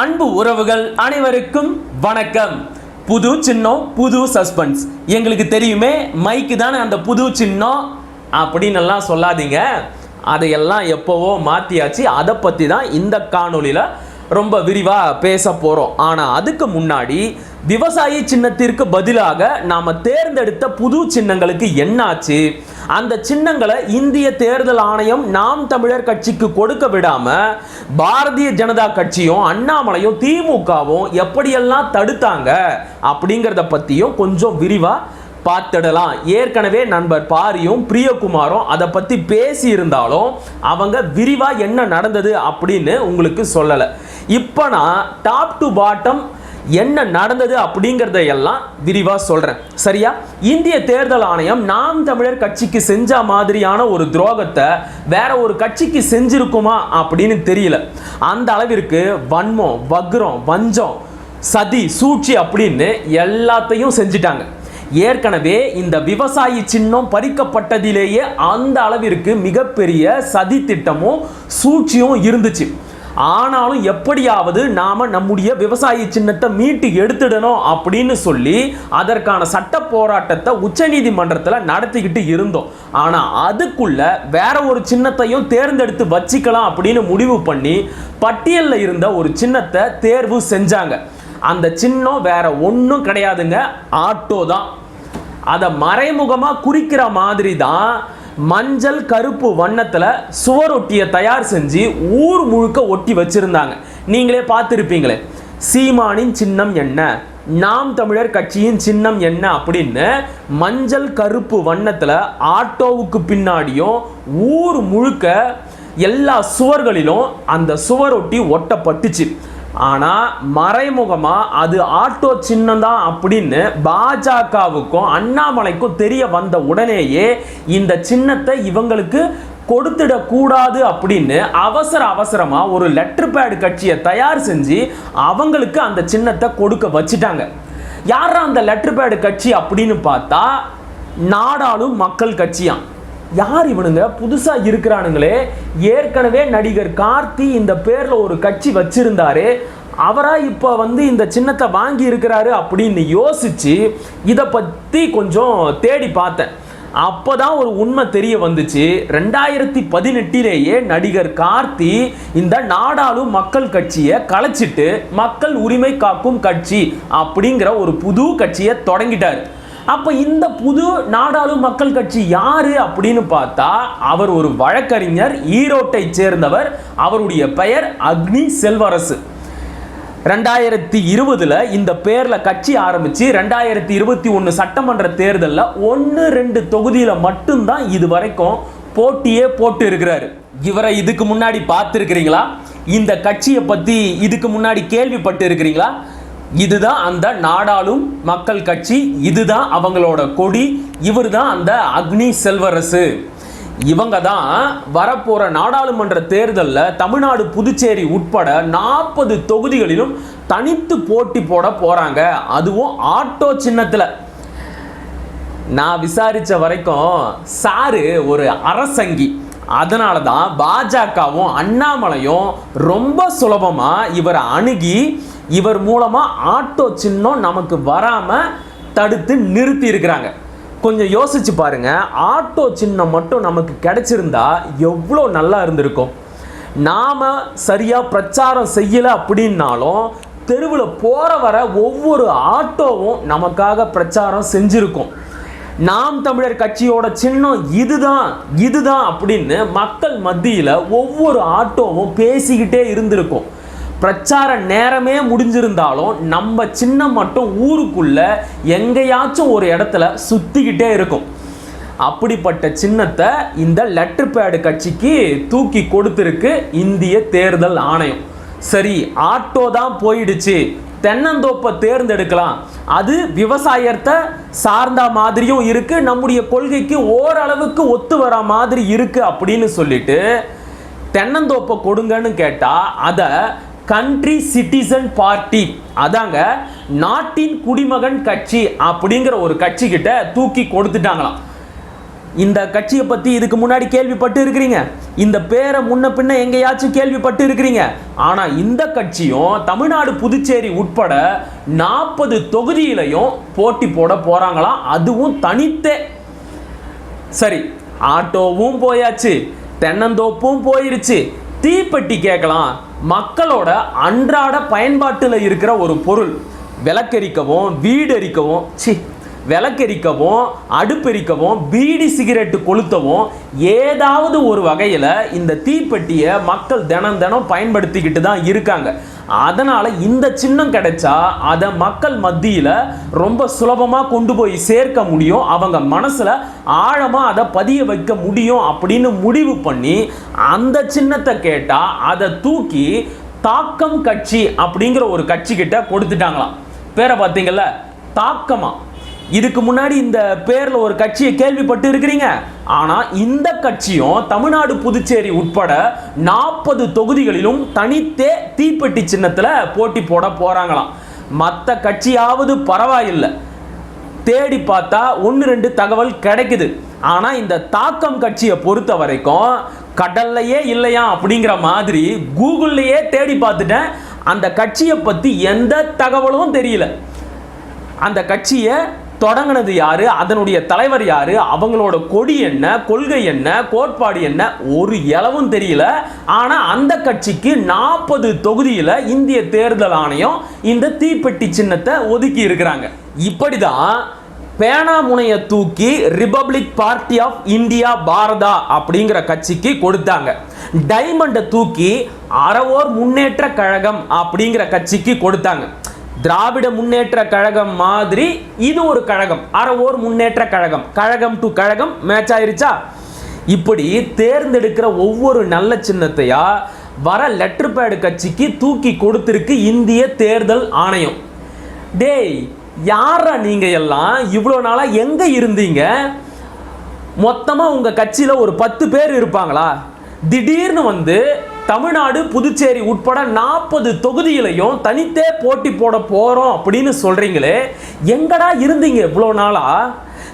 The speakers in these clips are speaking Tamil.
அன்பு உறவுகள் அனைவருக்கும் வணக்கம். புது சின்னம் புது சஸ்பென்ஸ் எங்களுக்கு தெரியுமே மைக்கு தானே அந்த புது சின்னம்? அப்படின்னு எல்லாம் சொல்லாதீங்க. அதையெல்லாம் எப்போவோ மாற்றியாச்சு அதை பற்றி தான் இந்த காணொளியில் ரொம்ப விரிவாக பேச போகிறோம் ஆனால் அதுக்கு முன்னாடி விவசாயி சின்னத்திற்கு பதிலாக நாம் தேர்ந்தெடுத்த புது சின்னங்களுக்கு என்னாச்சு? அந்த சின்னங்களை இந்திய தேர்தல் ஆணையம் நாம் தமிழர் கட்சிக்கு கொடுக்க விடாம பாரதிய ஜனதா கட்சியும் அண்ணாமலையும் திமுகவும் எப்படியெல்லாம் தடுத்தாங்க அப்படிங்கிறத பற்றியும் கொஞ்சம் விரிவாக பார்த்துடலாம். ஏற்கனவே நண்பர் பாரியும் பிரியகுமாரும் அதை பற்றி பேசியிருந்தாலும் அவங்க விரிவாக என்ன நடந்தது அப்படின்னு உங்களுக்கு சொல்லலை. இப்போ நான் டாப் டு பாட்டம் என்ன நடந்தது அப்படிங்கிறத எல்லாம் விரிவாக சொல்கிறேன் சரியா? இந்திய தேர்தல் ஆணையம் நாம் தமிழர் கட்சிக்கு செஞ்ச மாதிரியான ஒரு துரோகத்தை வேற ஒரு கட்சிக்கு செஞ்சிருக்குமா அப்படின்னு தெரியல. அந்த அளவிற்கு வன்மம் வக்ரம் வஞ்சம் சதி சூழ்ச்சி அப்படின்னு எல்லாத்தையும் செஞ்சிட்டாங்க. ஏற்கனவே இந்த விவசாயி சின்னம் பறிக்கப்பட்டதிலேயே அந்த அளவிற்கு மிகப்பெரிய சதி திட்டமும் சூழ்ச்சியும் இருந்துச்சு. ஆனாலும் எப்படியாவது நாம் நம்முடைய விவசாயி சின்னத்தை மீட்டு எடுத்துடணும் அப்படின்னு சொல்லி அதற்கான சட்ட போராட்டத்தை உச்சநீதிமன்றத்தில் நடத்திக்கிட்டு இருந்தோம். ஆனால் அதுக்குள்ள வேற ஒரு சின்னத்தையும் தேர்ந்தெடுத்து வச்சுக்கலாம் அப்படின்னு முடிவு பண்ணி பட்டியலில் இருந்த ஒரு சின்னத்தை தேர்வு செஞ்சாங்க. அந்த சின்னம் வேற ஒன்றும் கிடையாதுங்க ஆட்டோ தான். அதை மறைமுகமாக குறிக்கிற மாதிரி தான் மஞ்சள் கருப்பு வண்ணத்தில் சுவரொட்டியை தயார் செஞ்சு ஊர் முழுக்க ஒட்டி வச்சுருந்தாங்க. நீங்களே பார்த்துருப்பீங்களே. சீமானின் சின்னம் என்ன? நாம் தமிழர் கட்சியின் சின்னம் என்ன அப்படின்னு மஞ்சள் கருப்பு வண்ணத்தில் ஆட்டோவுக்கு பின்னாடியும் ஊர் முழுக்க எல்லா சுவர்களிலும் அந்த சுவரொட்டி ஒட்டப்பட்டுச்சு. ஆனால் மறைமுகமாக அது ஆட்டோ சின்னம் தான் அப்படின்னு பாஜகவுக்கும் அண்ணாமலைக்கும் தெரிய வந்த உடனேயே இந்த சின்னத்தை இவங்களுக்கு கொடுத்துடக்கூடாது அப்படின்னு அவசர அவசரமாக ஒரு லெட்டர் பேடு கட்சியை தயார் செஞ்சு அவங்களுக்கு அந்த சின்னத்தை கொடுக்க வச்சுட்டாங்க. யாரா அந்த லெட்டர் பேடு கட்சி அப்படின்னு பார்த்தா நாடாளும் மக்கள் கட்சியாம். யார் இவனுங்க? புதுசாக இருக்கிறானுங்களே. ஏற்கனவே நடிகர் கார்த்தி இந்த பேரில் ஒரு கட்சி வச்சிருந்தாரு. அவராக இப்போ வந்து இந்த சின்னத்தை வாங்கி இருக்கிறாரு அப்படின்னு யோசிச்சு இதை பற்றி கொஞ்சம் தேடி பார்த்தேன். அப்போ தான் ஒரு உண்மை தெரிய வந்துச்சு. ரெண்டாயிரத்தி பதினெட்டிலேயே நடிகர் கார்த்தி இந்த நாடாளும் மக்கள் கட்சியை கலைச்சிட்டு மக்கள் உரிமை காக்கும் கட்சி அப்படிங்கிற ஒரு புது கட்சியை தொடங்கிட்டார். அப்போ இந்த புது நாடாளு மக்கள் கட்சி யாரு அப்படின்னு பார்த்தா அவர் ஒரு வழக்கறிஞர் ஈரோட்டை சேர்ந்தவர் அவருடைய பெயர் அக்னி செல்வரசு. ரெண்டாயிரத்தி இருபதுல இந்த பேர்ல கட்சி ஆரம்பிச்சு ரெண்டாயிரத்தி இருபத்தி ஒன்று சட்டமன்ற தேர்தலில் ஒன்று ரெண்டு தொகுதியில் மட்டும்தான் இது வரைக்கும் போட்டியே போட்டு இருக்கிறாரு. இவரை இதுக்கு முன்னாடி பார்த்துருக்கிறீங்களா? இந்த கட்சியை பற்றி இதுக்கு முன்னாடி கேள்விப்பட்டு இருக்கிறீங்களா இதுதான் அந்த நாடாளும் மக்கள் கட்சி இதுதான் அவங்களோட கொடி இவர் தான் அந்த அக்னி செல்வரசு. இவங்க தான் வரப்போகிற நாடாளுமன்ற தேர்தலில் தமிழ்நாடு புதுச்சேரி உட்பட நாற்பது தொகுதிகளிலும் தனித்து போட்டி போட போகிறாங்க அதுவும் ஆட்டோ சின்னத்தில். நான் விசாரித்த வரைக்கும் சாரு ஒரு அரசங்கி. அதனால தான் பாஜகவும் அண்ணாமலையும் ரொம்ப சுலபமாக இவரை அணுகி இவர் மூலமாக ஆட்டோ சின்னம் நமக்கு வராமல் தடுத்து நிறுத்தி இருக்கிறாங்க. கொஞ்சம் யோசிச்சு பாருங்க. ஆட்டோ சின்னம் மட்டும் நமக்கு கிடைச்சிருந்தா எவ்வளோ நல்லா இருந்திருக்கும். நாம் சரியாக பிரச்சாரம் செய்யலை அப்படின்னாலும் தெருவில் போகிற வர ஒவ்வொரு ஆட்டோவும் நமக்காக பிரச்சாரம் செஞ்சுருக்கும். நாம் தமிழர் கட்சியோட சின்னம் இதுதான் இதுதான் அப்படின்னு மக்கள் மத்தியில் ஒவ்வொரு ஆட்டோவும் பேசிக்கிட்டே இருந்திருக்கும். பிரச்சார நேரமே முடிஞ்சிருந்தாலும் நம்ம சின்னம் மட்டும் ஊருக்குள்ள எங்கேயாச்சும் ஒரு இடத்துல சுத்திக்கிட்டே இருக்கும். அப்படிப்பட்ட சின்னத்தை இந்த லெட்டர் பேடு கட்சிக்கு தூக்கி கொடுத்துருக்கு இந்திய தேர்தல் ஆணையம். சரி ஆட்டோ தான் போயிடுச்சு. தென்னந்தோப்பை தேர்ந்தெடுக்கலாம். அது விவசாயத்தை சார்ந்த மாதிரியும் இருக்கு. நம்முடைய கொள்கைக்கு ஓரளவுக்கு ஒத்து வர மாதிரி இருக்கு அப்படின்னு சொல்லிட்டு தென்னந்தோப்பை கொடுங்கன்னு கேட்டால் அதை கண்ட்ரி சிட்டிசன் பார்ட்டி அதாங்க நாட்டின் குடிமகன் கட்சி அப்படிங்கிற ஒரு கட்சி கிட்ட தூக்கி கொடுத்துட்டாங்களாம். இந்த கட்சியை பத்தி இதுக்கு முன்னாடி கேள்விப்பட்டு இருக்கிறீங்க. இந்த பேரை முன்ன பின்ன எங்கேயாச்சும் கேள்விப்பட்டு இருக்கிறீங்க. ஆனா இந்த கட்சியும் தமிழ்நாடு புதுச்சேரி உட்பட நாற்பது தொகுதியிலையும் போட்டி போட போறாங்களாம். அதுவும் தனித்தே. சரி ஆட்டோவும் போயாச்சு தென்னந்தோப்பும் போயிருச்சு. தீப்பெட்டி கேட்கலாம். மக்களோட அன்றாட பயன்பாட்டில் இருக்கிற ஒரு பொருள். விளக்கெரிக்கவும் வீடெரிக்கவும் சி விளக்கெரிக்கவும் அடுப்பெரிக்கவும் பீடி சிகரெட்டு கொளுத்தவும் ஏதாவது ஒரு வகையில் இந்த தீப்பெட்டியை மக்கள் தினம் தினம் பயன்படுத்திக்கிட்டு தான் இருக்காங்க. அதனால் இந்த சின்னம் கிடைச்சா அதை மக்கள் மத்தியில் ரொம்ப சுலபமாக கொண்டு போய் சேர்க்க முடியும். அவங்க மனசில் ஆழமாக அதை பதிய வைக்க முடியும் அப்படின்னு முடிவு பண்ணி அந்த சின்னத்தை கேட்டால் அதை தூக்கி தாக்கம் கட்சி அப்படிங்கிற ஒரு கட்சி கிட்ட கொடுத்துட்டாங்களாம். பேரை பார்த்தீங்கல்ல? தாக்கமாக இதுக்கு முன்னாடி இந்த பேரில் ஒரு கட்சியை கேள்விப்பட்டு இருக்கிறீங்க. ஆனால் இந்த கட்சியும் தமிழ்நாடு புதுச்சேரி உட்பட நாற்பது தொகுதிகளிலும் தனித்தே தீப்பெட்டி சின்னத்தில் போட்டி போட போகிறாங்களாம் மற்ற கட்சியாவது பரவாயில்லை. தேடி பார்த்தா ஒன்று ரெண்டு தகவல் கிடைக்குது. ஆனால் இந்த தாக்கம் கட்சியை பொறுத்த வரைக்கும் கடல்லையே இல்லையா அப்படிங்கிற மாதிரி கூகுள்லையே தேடி பார்த்துட்டேன். அந்த கட்சியை பற்றி எந்த தகவலும் தெரியல. அந்த கட்சியை தொடங்கினது யாரு? அதனுடைய தலைவர் யாரு? அவங்களோட கொடி என்ன? கொள்கை என்ன? கோட்பாடு என்ன? ஒரு இலவும் தெரியல. ஆனா அந்த கட்சிக்கு நாற்பது தொகுதியில இந்திய தேர்தல் ஆணையம் இந்த தீப்பெட்டி சின்னத்தை ஒதுக்கி இருக்கிறாங்க. இப்படிதான் பேனா முனைய தூக்கி republic party of India Bharata அப்படிங்கிற கட்சிக்கு கொடுத்தாங்க. டைமண்டை தூக்கி அறவோர் முன்னேற்ற கழகம் அப்படிங்கிற கட்சிக்கு கொடுத்தாங்க. திராவிட முன்னேற்ற கழகம் மாதிரி இது ஒரு கழகம். அறவோர் முன்னேற்ற கழகம். கழகம் டு கழகம். மேட்ச் ஆயிருச்சா? இப்படி தேர்ந்தெடுக்கிற ஒவ்வொரு நல்ல சின்னத்தையா வர லெட்டர் பேடு கட்சிக்கு தூக்கி கொடுத்துருக்கு இந்திய தேர்தல் ஆணையம். டேய் யாரா நீங்க எல்லாம்? இவ்வளோ நாளாக எங்க இருந்தீங்க? மொத்தமாக உங்கள் கட்சியில் ஒரு பத்து பேர் இருப்பாங்களா? திடீர்னு வந்து தமிழ்நாடு புதுச்சேரி உட்பட நாற்பது தொகுதியிலையும் தனித்தே போட்டி போட போகிறோம் அப்படின்னு சொல்கிறீங்களே எங்கடா இருந்தீங்க இவ்வளோ நாளா?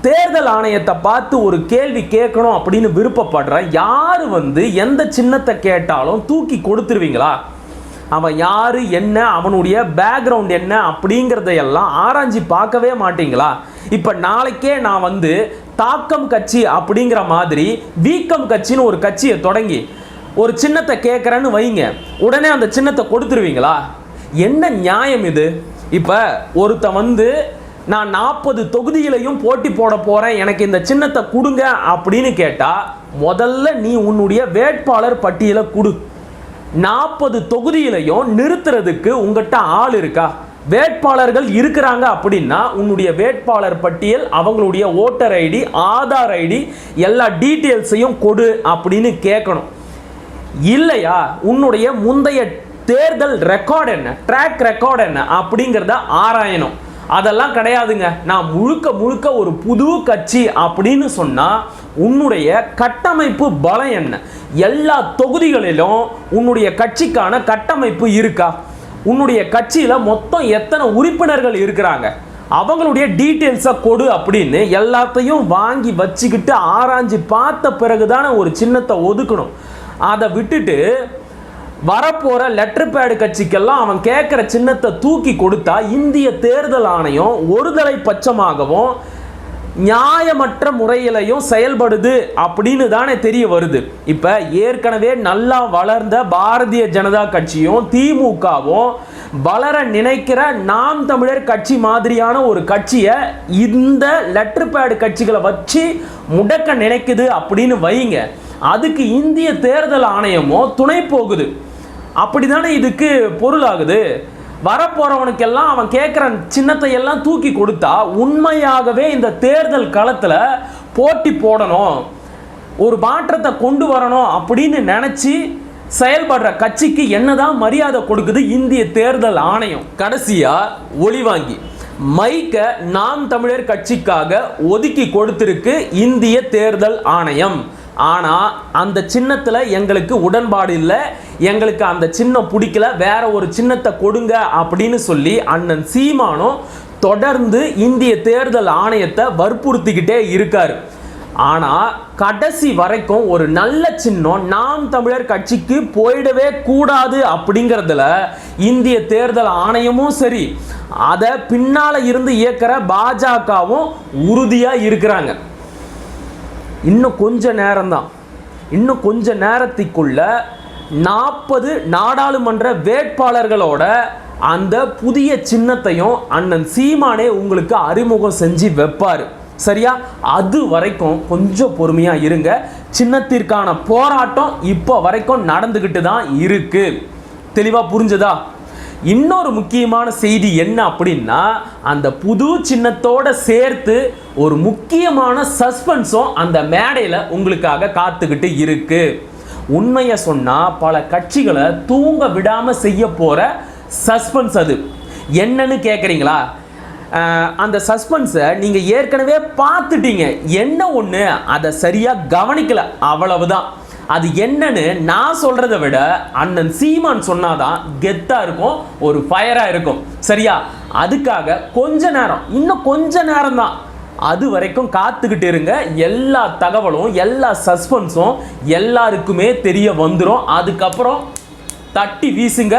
தேர்தல் ஆணையத்தை பார்த்து ஒரு கேள்வி கேட்கணும் அப்படின்னு விருப்பப்படுற யார் வந்து எந்த சின்னத்தை கேட்டாலும் தூக்கி கொடுத்துருவீங்களா? அவன் யார் என்ன அவனுடைய பேக்ரவுண்ட் என்ன அப்படிங்கிறதையெல்லாம் ஆராய்ஞ்சி பார்க்கவே மாட்டீங்களா? இப்போ நாளைக்கே நான் வந்து தாக்கம் கட்சி அப்படிங்கிற மாதிரி வீக்கம் கட்சின்னு ஒரு கட்சியை தொடங்கி ஒரு சின்னத்தை கேட்குறேன்னு வைங்க. உடனே அந்த சின்னத்தை கொடுத்துருவீங்களா? என்ன நியாயம் இது? இப்போ ஒருத்தன் வந்து நான் நாற்பது தொகுதியிலையும் போட்டி போட போகிறேன் எனக்கு இந்த சின்னத்தை கொடுங்க அப்படின்னு கேட்டால் முதல்ல நீ உன்னுடைய வேட்பாளர் பட்டியலை கொடு. நாற்பது தொகுதியிலையும் நிறுத்துறதுக்கு உங்ககிட்ட ஆள் இருக்கா? வேட்பாளர்கள் இருக்கிறாங்க அப்படின்னா உன்னுடைய வேட்பாளர் பட்டியல் அவங்களுடைய ஓட்டர் ஐடி ஆதார் ஐடி எல்லா டீட்டெயில்ஸையும் கொடு அப்படின்னு கேட்கணும் இல்லையா? உன்னுடைய முந்தைய தேர்தல் ரெக்கார்டு என்ன? ட்ராக் ரெக்கார்டு என்ன? அப்படிங்கிறத ஆராயணும். அதெல்லாம் கிடையாதுங்க. நான் முழுக்க முழுக்க ஒரு புது கட்சி அப்படின்னு சொன்னால் உன்னுடைய கட்டமைப்பு பலம் என்ன? எல்லா தொகுதிகளிலும் உன்னுடைய கட்சிக்கான கட்டமைப்பு இருக்கா? உன்னுடைய கட்சியில் மொத்தம் எத்தனை உறுப்பினர்கள் இருக்கிறாங்க? அவங்களுடைய டீட்டெயில்ஸை கொடு அப்படின்னு எல்லாத்தையும் வாங்கி வச்சுக்கிட்டு ஆராய்ஞ்சு பார்த்த பிறகுதான ஒரு சின்னத்தை ஒதுக்கணும். அதை விட்டுட்டு வரப்போகிற லெட்டர் பேடு கட்சிக்கெல்லாம் அவன் கேட்குற சின்னத்தை தூக்கி கொடுத்தா இந்திய தேர்தல் ஆணையம் ஒருதலை பட்சமாகவும் நியாயமற்ற முறையிலையும் செயல்படுது அப்படின்னு தானே தெரிய வருது. இப்போ ஏற்கனவே நல்லா வளர்ந்த பாரதிய ஜனதா கட்சியும் திமுகவும் வளர நினைக்கிற நாம் தமிழர் கட்சி மாதிரியான ஒரு கட்சியை இந்த லெட்டர் பேடு கட்சிகளை வச்சு முடக்க நினைக்குது அப்படின்னு வைங்க. அதுக்கு இந்திய தேர்தல் ஆணையமோ துணை போகுது. அப்படிதானே இதுக்கு பொருளாகுது. வரப்போகிறவனுக்கெல்லாம் அவன் கேட்குற சின்னத்தை எல்லாம் தூக்கி கொடுத்தா உண்மையாகவே இந்த தேர்தல் களத்தில் போட்டி போடணும். ஒரு மாற்றத்தை கொண்டு வரணும் அப்படின்னு நினச்சி செயல்படுற கட்சிக்கு என்னதான் மரியாதை கொடுக்குது இந்திய தேர்தல் ஆணையம். கடைசியாக ஒளிவாங்கி மைக்க நாம் தமிழர் கட்சிக்காக ஒதுக்கி கொடுத்திருக்கு இந்திய தேர்தல் ஆணையம். ஆனால் அந்த சின்னத்தில் எங்களுக்கு உடன்பாடு இல்லை எங்களுக்கு அந்த சின்னம் பிடிக்கல வேற ஒரு சின்னத்தை கொடுங்க அப்படின்னு சொல்லி அண்ணன் சீமானும் தொடர்ந்து இந்திய தேர்தல் ஆணையத்தை வற்புறுத்திக்கிட்டே இருக்கார். ஆனால் கடைசி வரைக்கும் ஒரு நல்ல சின்னம் நாம் தமிழர் கட்சிக்கு போயிடவே கூடாது அப்படிங்கிறதுல இந்திய தேர்தல் ஆணையமும் சரி அதை பின்னால் இருந்து இயக்கிற பாஜகவும் உறுதியாக இருக்கிறாங்க. இன்னும் கொஞ்ச நேரம்தான். இன்னும் கொஞ்ச நேரத்துக்குள்ள நாற்பது நாடாளுமன்ற வேட்பாளர்களோட அந்த புதிய சின்னத்தையும் அண்ணன் சீமானே உங்களுக்கு அறிமுகம் செஞ்சு வைப்பார். சரியா? அது வரைக்கும் கொஞ்சம் பொறுமையாக இருங்க. சின்னத்திற்கான போராட்டம் இப்போ வரைக்கும் நடந்துக்கிட்டு தான் இருக்குது தெளிவாக புரிஞ்சதா? இன்னொரு முக்கியமான செய்தி என்ன அப்படின்னா அந்த புது சின்னத்தோட சேர்த்து ஒரு முக்கியமான சஸ்பென்ஸும் அந்த மேடையில் உங்களுக்காக காத்துக்கிட்டு இருக்கு. உண்மையை சொன்னால் பல கட்சிகளை தூங்க விடாமல் செய்ய போகிற சஸ்பென்ஸ் அது. என்னன்னு கேட்குறீங்களா அந்த சஸ்பென்ஸை நீங்கள் ஏற்கனவே பார்த்துட்டீங்க. என்ன ஒன்று அதை சரியாக கவனிக்கலை. அவ்வளவுதான். அது என்னன்னு நான் சொல்கிறத விட அண்ணன் சீமான் சொன்னாதான் கெத்தா இருக்கும் ஒரு ஃபயரா இருக்கும். சரியா? அதுக்காக கொஞ்ச நேரம் இன்னும் கொஞ்ச நேரம் தான். அது வரைக்கும் காத்துக்கிட்டு இருங்க. எல்லா தகவலும் எல்லா சஸ்பென்ஸும் எல்லாருக்குமே தெரிய வந்துடும் அதுக்கப்புறம் தட்டி வீசுங்க.